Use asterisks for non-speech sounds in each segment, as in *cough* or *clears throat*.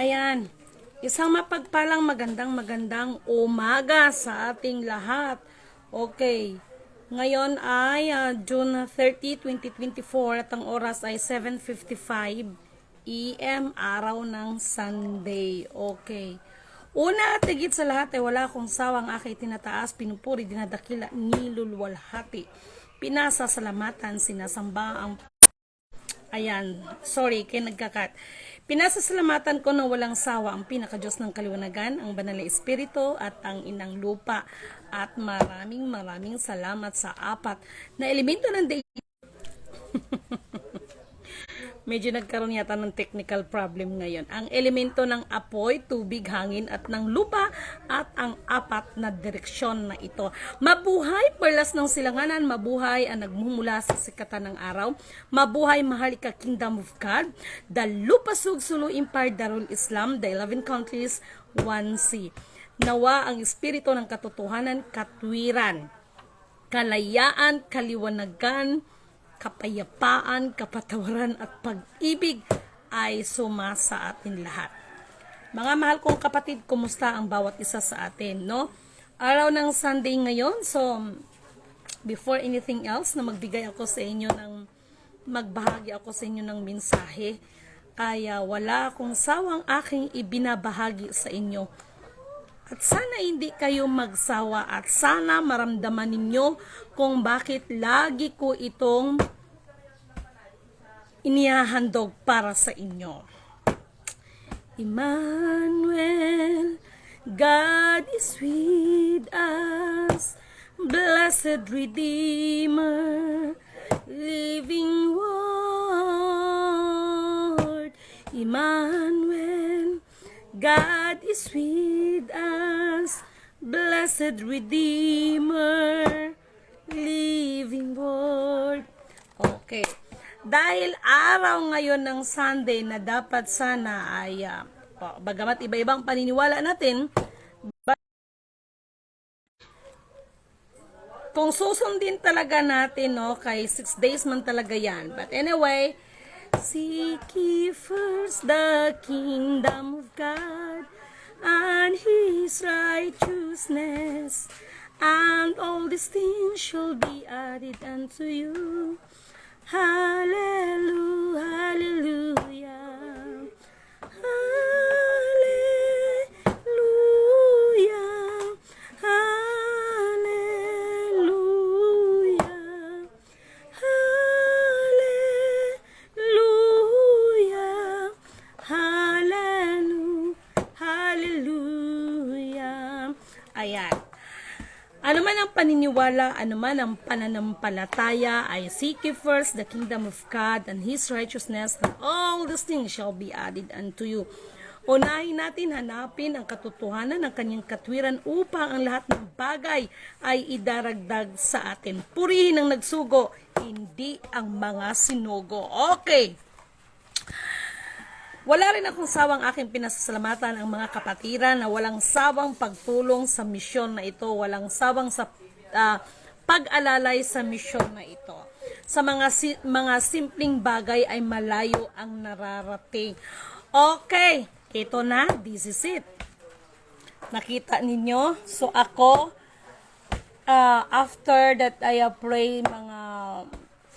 Ayan. Isang mapagpalang magandang magandang umaga sa ating lahat. Okay. Ngayon ay ah, June 30, 2024 at ang oras ay 7.55 EM, araw ng Sunday. Okay. Una at higit sa lahat ay wala akong sawang aking tinataas, pinupuri, dinadakila, nilulwalhati. Pinasasalamatan, sinasamba ang Ayan, sorry, kaya nagkakat. Pinasasalamatan ko na walang sawa ang pinakadiyos ng kaliwanagan, ang banal na espiritu at ang inang lupa. At maraming maraming salamat sa apat na elemento ng day. Medyo nagkaroon yata ng technical problem ngayon. Ang elemento ng apoy, tubig, hangin at ng lupa at ang apat na direksyon na ito. Mabuhay, perlas ng silanganan, mabuhay ang nagmumula sa sikatan ng araw. Mabuhay, mahalika kingdom of God. The Lupa Sugsulu Empire Darul Islam, the 11 countries, 1C. Nawa ang espiritu ng katotohanan, katwiran, kalayaan, kaliwanagan, kapayapaan, kapatawaran at pag-ibig ay suma sa atin lahat. Mga mahal kong kapatid, kumusta ang bawat isa sa atin, no? Araw ng Sunday ngayon, so before anything else na magbigay ako sa inyo ng magbahagi ako sa inyo ng mensahe, ay ah, wala akong sawang aking ibinabahagi sa inyo. At sana hindi kayo magsawa at sana maramdaman ninyo kung bakit lagi ko itong inihahandog para sa inyo. Emmanuel, God is with us, blessed Redeemer, living Word. Emmanuel, God is with us, blessed Redeemer, living Word. Okay. Dahil araw ngayon ng Sunday na dapat sana ay, oh, bagamat iba-ibang paniniwala natin, kung susundin talaga natin, no, kay 6 days man talaga yan. But anyway, Seek ye first the kingdom of God His righteousness, and all these things shall be added unto you. Hallelujah, Ayan. Ano man ang paniniwala, ano man ang pananampalataya, ay seek ye first the kingdom of God and His righteousness, and all these things shall be added unto you. Unahin natin hanapin ang katotohanan ng kanyang katwiran upang ang lahat ng bagay ay idaragdag sa atin. Purihin ang nagsugo, hindi ang mga sinugo. Okay. Wala rin akong sawang aking pinasasalamatan ang mga kapatiran na walang sawang pagtulong sa misyon na ito, walang sawang sa ah, pag-alalay sa misyon na ito. Sa mga si- mga simpleng bagay ay malayo ang nararating. Okay, ito na, this is it. Nakita ninyo? So ako, ah, after that I uh, pray mga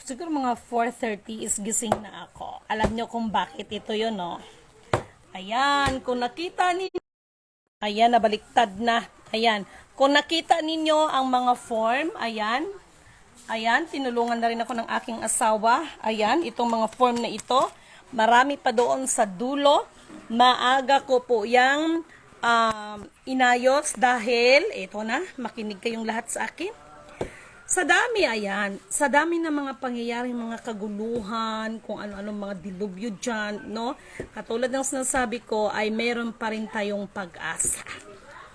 siguro mga 4.30 is gising na ako. Alam nyo kung bakit ito yun, no? Ayan, kung nakita ninyo, ayan, nabaliktad na. Ayan, kung nakita ninyo ang mga form, ayan, ayan, tinulungan na rin ako ng aking asawa. Ayan, itong mga form na ito. Marami pa doon sa dulo. Maaga ko po yung um, inayos dahil, ito na, makinig kayong lahat sa akin. Sa dami, ayan, sa dami ng mga pangyayaring mga kaguluhan, kung ano-ano mga dilubyo dyan, no? Katulad ng sinasabi ko, ay meron pa rin tayong pag-asa.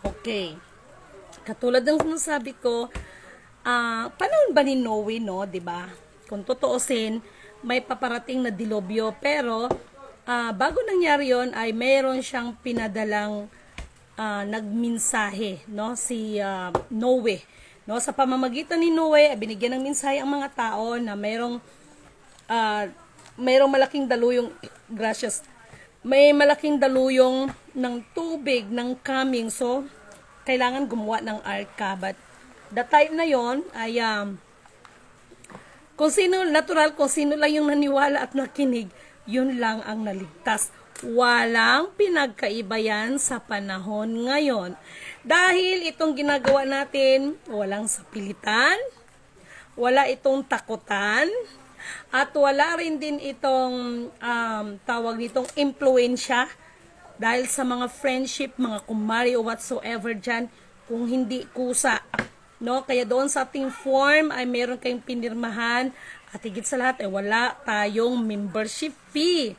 Okay. Katulad ng sinasabi ko, ah, panahon ba ni Noe, no? ba? Kung totoosin, may paparating na dilubyo, pero ah, bago nangyari yon ay meron siyang pinadalang ah, nagminsahe, no? Si ah, Noe. No, sa pamamagitan ni Noe, binigyan ng mensahe ang mga tao na mayroong ah, mayroong malaking daluyong *clears throat* gracias may malaking daluyong ng tubig ng coming. So, kailangan gumawa ng arka. But, the time na yon ay, um, kung sino, natural, kung sino lang yung naniwala at nakinig, yun lang ang naligtas. Walang pinagkaiba yan sa panahon ngayon. Dahil itong ginagawa natin, walang sapilitan, wala itong takutan, at wala rin din itong um, tawag nitong impluensya dahil sa mga friendship, mga kumari o whatsoever dyan, kung hindi kusa. No? Kaya doon sa ating form ay meron kayong pinirmahan at higit sa lahat ay wala tayong membership fee.